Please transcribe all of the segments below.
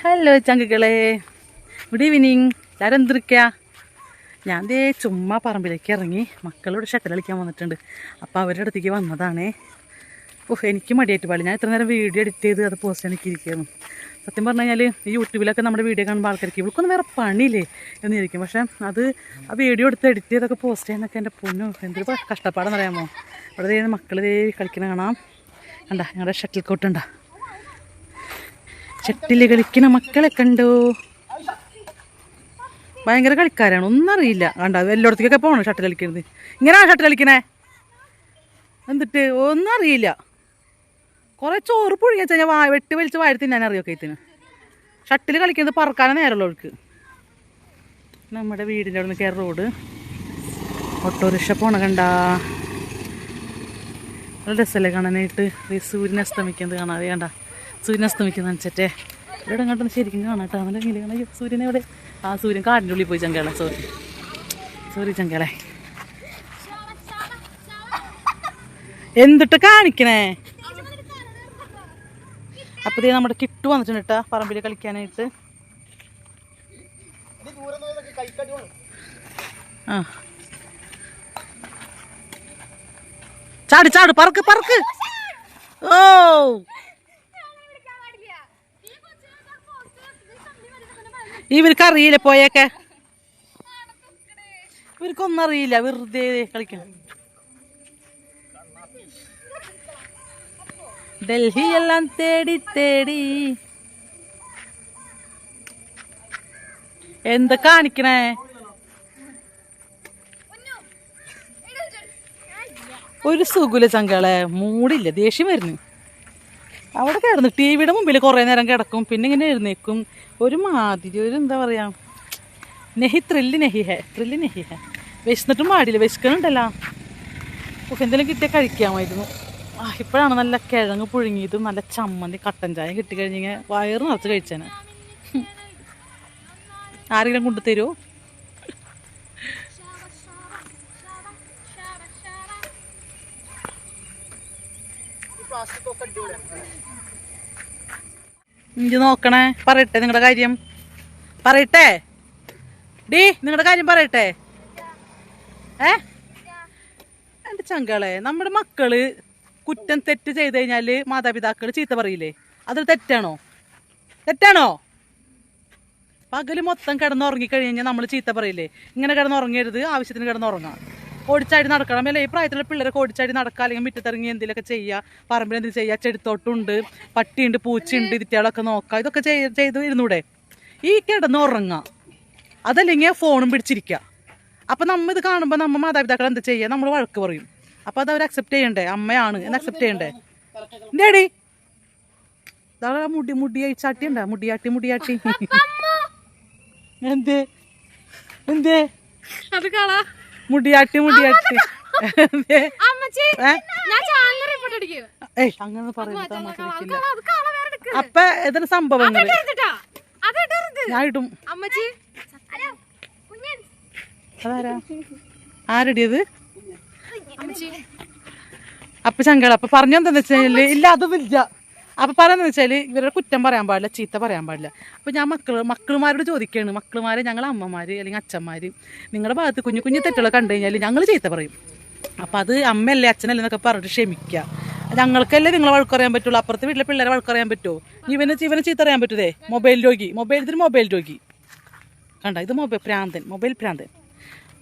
Hello ചങ്കുകളെ. Good evening എല്ലാവരും എന്തിരിക്കുക ഞാൻ ദേ ചുമ്മാ പറമ്പിലേക്ക് ഇറങ്ങി മക്കളോട് ഷട്ടിൽ കളിക്കാൻ വന്നിട്ടുണ്ട്. അപ്പോൾ അവരുടെ അടുത്തേക്ക് വന്നതാണേ. ഓഹ് എനിക്ക് മടിയായിട്ട് പാടില്ല ഞാൻ ഇത്ര നേരം വീഡിയോ എഡിറ്റ് ചെയ്ത് അത് പോസ്റ്റ് എനിക്ക് ഇരിക്കുന്നു സത്യം പറഞ്ഞു കഴിഞ്ഞാൽ ഈ യൂട്യൂബിലൊക്കെ നമ്മുടെ വീഡിയോ കാണുമ്പോൾ ആൾക്കാർക്ക് ഇവൾക്കൊന്നും വേറെ പണിയില്ലേ എന്നിരിക്കും. പക്ഷേ അത് ആ വീഡിയോ എടുത്ത് എഡിറ്റ് ചെയ്തൊക്കെ പോസ്റ്റ് ചെയ്യാനൊക്കെ എന്റെ പൊന്നു. എന്തൊരു കഷ്ടപ്പാടെന്ന് അറിയാമോ ഇവിടെ ദേ മക്കൾ ദേ കളിക്കണ കാണാം. കണ്ട ഞങ്ങളുടെ ഷട്ടിൽ കോട്ടുണ്ടാ ഷട്ടിൽ കളിക്കണ മക്കളെ കണ്ടോ? ഭയങ്കര കളിക്കാരാണ്. ഒന്നും അറിയില്ല. കണ്ട? എല്ലായിടത്തേക്കൊക്കെ പോകണം ഷട്ടിൽ കളിക്കുന്നത് ഇങ്ങനെയാണ് ഷട്ടിൽ കളിക്കണേ? എന്നിട്ട് ഒന്നും അറിയില്ല. കുറേ ചോറ് പുഴുങ്ങി വെച്ചാൽ ഞാൻ വാ വെട്ടി വലിച്ച് വാഴ തിന്നാൻ അറിയൊക്കെ ഇതിന്. ഷട്ടിൽ കളിക്കുന്നത് പറക്കാനേ നേരമുള്ളൂ അവൾക്ക്. നമ്മുടെ വീടിന്റെ അവിടെ നിന്ന് കയറി റോഡ്. ഓട്ടോറിക്ഷ പോണ കണ്ട. നല്ല രസമല്ലേ കാണാനായിട്ട്? ഈ സൂര്യൻ അസ്തമിക്കുന്നത് കാണാതെ കണ്ട. സൂര്യൻ അസ്തമിക്കുന്ന വെച്ചിട്ടേ. ഇവിടെ അങ്ങോട്ടൊന്ന് ശരിക്കും കാണാട്ടോ അങ്ങനെ നീല കാണാം അയ്യോ ഇവിടെ. ആ സൂര്യൻ കാടിന്റെ ഉള്ളിൽ പോയി ചങ്കേളെ സോറി. സോറി ചങ്കേളെ എന്തിട്ട് കാണിക്കണേ? അപ്പൊ ദേ നമ്മുടെ കിട്ടു വന്നിട്ടുണ്ട് കേട്ടോ പറമ്പിൽ കളിക്കാനായിട്ട്. ആ. ചാട് ചാട് പറക്ക് പറക്ക്. ഓ. ഇവർക്ക് അറിയില്ല പോയേക്കെ? ഇവർക്കൊന്നും അറിയില്ല വെറുതെ കളിക്കണം. ഡൽഹി എല്ലാം തേടി തേടി. എന്താ കാണിക്കണേ? ഒരു സുഖുല ചങ്കളെ മൂടില്ല ദേഷ്യം വരുന്നു. അവിടെ കിടന്നു ടി വിയുടെ മുമ്പിൽ കുറേ നേരം കിടക്കും. പിന്നെ ഇങ്ങനെ എഴുന്നേക്കും. ഒരു മാതിരി ഒരു എന്താ പറയുക നെഹി ത്രില്ല് നെഹി ഹെ ത്രില്ല് നെഹി ഹെ. വിശന്നിട്ടും പാടില്ല വിശക്കണുണ്ടല്ലോ. ഉഫ്, എന്തെങ്കിലും കിട്ടിയാൽ കഴിക്കാമായിരുന്നു. ആ ഇപ്പോഴാണ് നല്ല കിഴങ്ങ് പുഴുങ്ങിയതും നല്ല ചമ്മന്തി കട്ടൻ ചായ കിട്ടിക്കഴിഞ്ഞാൽ വയറ് നിറച്ച് കഴിച്ചേനെ. ആരെങ്കിലും കൊണ്ടുതരുമോ ഇഞ്ചി നോക്കണേ. പറയട്ടെ നിങ്ങളുടെ കാര്യം. പറയട്ടെ. ഡീ നിങ്ങളുടെ കാര്യം പറയട്ടെ. ഏ? എന്റെ ചങ്കളെ നമ്മുടെ മക്കൾ കുറ്റം തെറ്റ് ചെയ്ത് കഴിഞ്ഞാൽ മാതാപിതാക്കൾ ചീത്ത പറയില്ലേ? അതൊരു തെറ്റാണോ? തെറ്റാണോ? പകൽ മൊത്തം കിടന്നുറങ്ങി കഴിഞ്ഞാൽ നമ്മൾ ചീത്ത പറയില്ലേ? ഇങ്ങനെ കിടന്നുറങ്ങരുത് ആവശ്യത്തിന് കിടന്നുറങ്ങാം. ഓടിച്ചാടി നടക്കണം. അല്ലേ? ഈ പ്രായത്തിലുള്ള പിള്ളേരൊക്കെ ഓടിച്ചാടി നടക്കുക അല്ലെങ്കിൽ മുറ്റത്തിറങ്ങി എന്തെങ്കിലുമൊക്കെ ചെയ്യുക. പറമ്പിൽ എന്തെങ്കിലും ചെയ്യുക. ചെടിത്തോട്ടുണ്ട് പട്ടിയുണ്ട് പൂച്ചയുണ്ട് ഇതിറ്റകളൊക്കെ നോക്കുക. ഇതൊക്കെ ചെയ്ത് ചെയ്ത് ഇരുന്നൂടെ? ഈ കിടന്ന് ഉറങ്ങുക. അതല്ലെങ്കിൽ ഫോണും പിടിച്ചിരിക്കുക. അപ്പം നമ്മൾ ഇത് കാണുമ്പോൾ നമ്മൾ മാതാപിതാക്കൾ എന്താ ചെയ്യുക? നമ്മൾ വഴക്ക് പറയും. അപ്പോൾ അത് അവർ അക്സെപ്റ്റ് ചെയ്യണ്ടേ? അമ്മയാണ്. എന്ന് അക്സെപ്റ്റ് ചെയ്യണ്ടേ? എന്തേടി ഇതാ മുടി മുടിയായി ചാട്ടി ഉണ്ടാ? മുടിയാട്ടി മുടിയാട്ടി. എന്തേ? എന്തേ? അത് കളാ. മുടിയാട്ടി മുടിയാട്ടി എന്തേ? അമ്മച്ചി ഞാൻ ചാനൽ റിപ്പോർട്ട് അടിക്കും ഏയ് അങ്ങനെ പറയുന്നത് അത് കള വേറെ എടുക്ക്. അപ്പൊ ഇതിന് സംഭവങ്ങൾ ഇടരുത് ഞാൻ ഇടും. അമ്മച്ചി. അതാരാ? ആരടിയത് അമ്മച്ചി. അപ്പൊ ചങ്കള അപ്പൊ പറഞ്ഞെന്താന്ന് വെച്ചാൽ? ഇല്ല അതൊന്നുമില്ല അപ്പൊ പറയുന്നത് വെച്ചാൽ ഇവരുടെ കുറ്റം പറയാൻ പാടില്ല ചീത്ത പറയാൻ പാടില്ല. അപ്പോൾ ഞാൻ മക്കൾ മക്കളുമാരോട് ചോദിക്കുകയാണ് മക്കളുമാരെ ഞങ്ങൾ അമ്മമാർ അല്ലെങ്കിൽ അച്ഛന്മാർ നിങ്ങളുടെ ഭാഗത്ത് കുഞ്ഞു കുഞ്ഞു തെറ്റുകൾ കണ്ടു കഴിഞ്ഞാൽ ഞങ്ങൾ ചീത്ത പറയും. അപ്പോൾ അത് അമ്മയല്ലേ അച്ഛനല്ലേ എന്നൊക്കെ പറഞ്ഞിട്ട് ക്ഷമിക്കുക ഞങ്ങൾക്കല്ലേ നിങ്ങളെ വഴക്കറിയാൻ പറ്റുള്ളൂ? അപ്പുറത്തെ വീട്ടിലെ പിള്ളേരെ വഴക്കറിയാൻ പറ്റുമോ ഇവനെ ഇവനെ ചീത്ത അറിയാൻ പറ്റൂതേ മൊബൈൽ രോഗി. മൊബൈൽ ഇതിന് മൊബൈൽ രോഗി. കണ്ട? ഇത് മൊബൈൽ പ്രാന്തൻ മൊബൈൽ ഭ്രാന്തൻ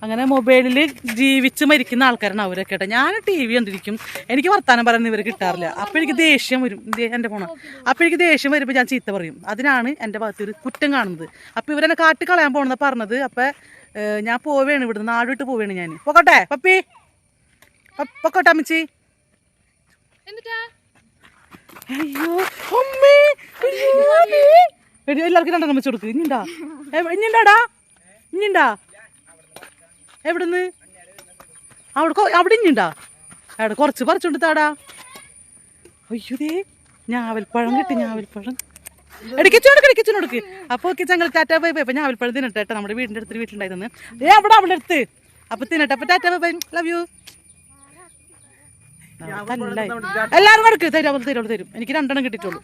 അങ്ങനെ മൊബൈലിൽ ജീവിച്ച് മരിക്കുന്ന ആൾക്കാരാണ് അവരൊക്കെ കേട്ടോ. ഞാൻ ടി വി കണ്ടിരിക്കും. എനിക്ക് വർത്താനം പറയുന്നത് ഇവർ കിട്ടാറില്ല. അപ്പോൾ എനിക്ക് ദേഷ്യം വരും. എന്റെ ഫോണ്. അപ്പോൾ എനിക്ക് ദേഷ്യം വരുമ്പോൾ ഞാൻ ചീത്ത പറയും. അതിനാണ് എന്റെ ഭാഗത്ത് ഒരു കുറ്റം കാണുന്നത്. അപ്പോൾ ഇവരെന്നെ കാട്ടി കളയാൻ പോകണമെന്ന് പറഞ്ഞത്. അപ്പോൾ ഞാൻ പോവുകയാണ് ഇവിടുന്ന്. നാട് വിട്ട് പോവുകയാണ് ഞാൻ പൊക്കോട്ടെ പപ്പി. പൊക്കോട്ടെ അമ്മച്ചി. അയ്യോ അമ്മേ. എല്ലാവർക്കും രണ്ടെണ്ണം വെച്ച് കൊടുക്ക്. ഇഞ്ഞിണ്ടാ? എ- ഇഞ്ഞിണ്ടാടാ? ഇഞ്ഞിണ്ടാ? എവിടുന്ന്? അവിടെ അവിടെ ഇഞ്ഞിണ്ടാ? അവിടെ കുറച്ച് പറിച്ചുണ്ട് താടാ. അയ്യോദേ ഞാവൽപ്പഴം കിട്ടി ഞാവൽപ്പഴം. എടുക്കിച്ചോടുക്ക് എടുക്കിച്ചോടുക്ക് അപ്പോൾ ഓക്കെ ചങ്ങൾ ടാറ്റാ ബൈ ബൈ അപ്പം ഞാവൽപ്പഴം തിന്നട്ടെ കേട്ടോ നമ്മുടെ വീടിന്റെ അടുത്ത് വീട്ടിലുണ്ടായിരുന്നു ഏ അവിടെ അവിടെ അടുത്ത്. അപ്പം തിന്നട്ടെ. അപ്പം tata bye bye love you എല്ലാവരും കൊടുക്ക് തരും അവൾ തരും അവൾ തരും. എനിക്ക് രണ്ടെണ്ണം കിട്ടിയിട്ടുള്ളൂ.